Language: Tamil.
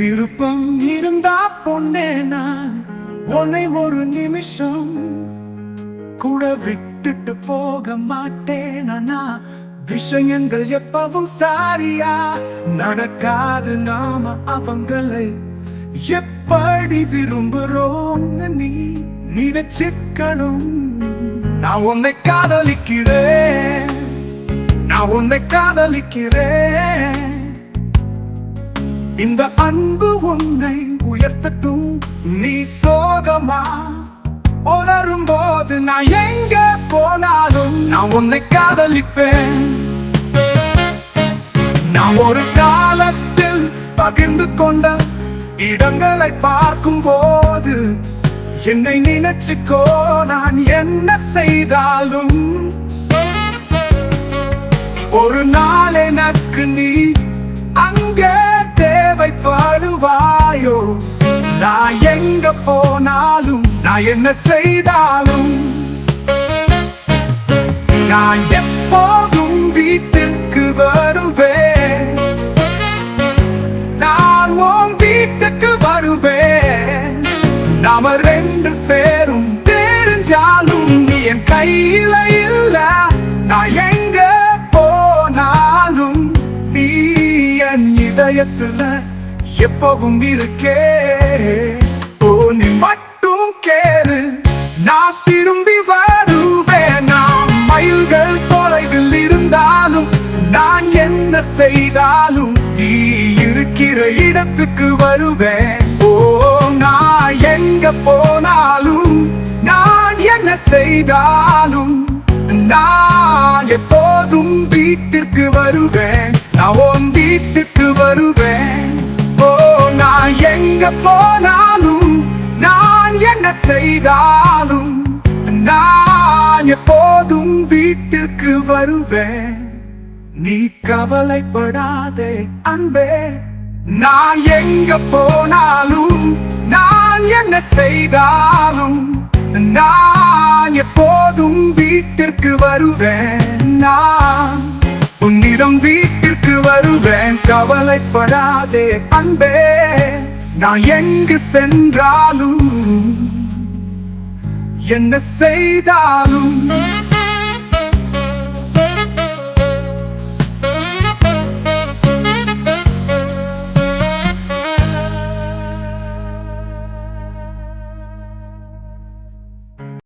விருப்பம் இருந்தா பொண்ணே நான். உன்னை ஒரு நிமிஷம் கூட விட்டுட்டு போக மாட்டேன் ஆனா விஷயங்கள் எப்பவும் சாரியா? நடக்காது நாம அவங்களை. எப்படி விரும்புறோம்னு நீ நினைச்சிக்கணும் நான் உன்னை காதலிக்கிறேன். நான் உன்னை காதலிக்கிறேன். இந்த அன்பு உன்னை உயர்த்தட்டும் நீ சோகமா? உணரும் போது நான் எங்க போனாலும் நான் உன்னை காதலிப்பேன். நான் ஒரு காலத்தில் பகிர்ந்து கொண்ட இடங்களை பார்க்கும் போது என்னை நினைச்சுக்கோ நான் என்ன செய்தாலும் நான் என்ன செய்தாலும் நான் எப்போதும் வீட்டுக்கு வருவேன். நான் உன் வீட்டுக்கு வருவேன். நாம ரெண்டு பேரும் தெரிஞ்சாலும் நீ என் கையில இல்ல. நான் எங்க போனாலும் நீ என் இதயத்துல எப்பவும் இருக்கே. நான் திரும்பி வருவேன். நான் மைல்கள் தொலைவில் இருந்தாலும் நான் என்ன செய்தாலும் நீ இருக்கிற இடத்துக்கு வருவேன். ஓ நான் எங்க போனாலும் நான் என்ன செய்தாலும் நான் எப்போதும் வீட்டிற்கு வருவேன். நான் உன் வீட்டுக்கு வருவேன். ஓ நான் எங்க போனாலும் நான் என்ன செய்தாலும் எப்போதும் வீட்டிற்கு வருவேன் நீ கவலைப்படாதே அன்பே. நான் எங்க போனாலும் நான் என்ன செய்தாலும் நான் எப்போதும் வீட்டிற்கு வருவேன் நான் உன்னிடம் வீட்டிற்கு வருவேன். கவலைப்படாதே அன்பே. நான் எங்கு சென்றாலும் என்ன செய்தாலும்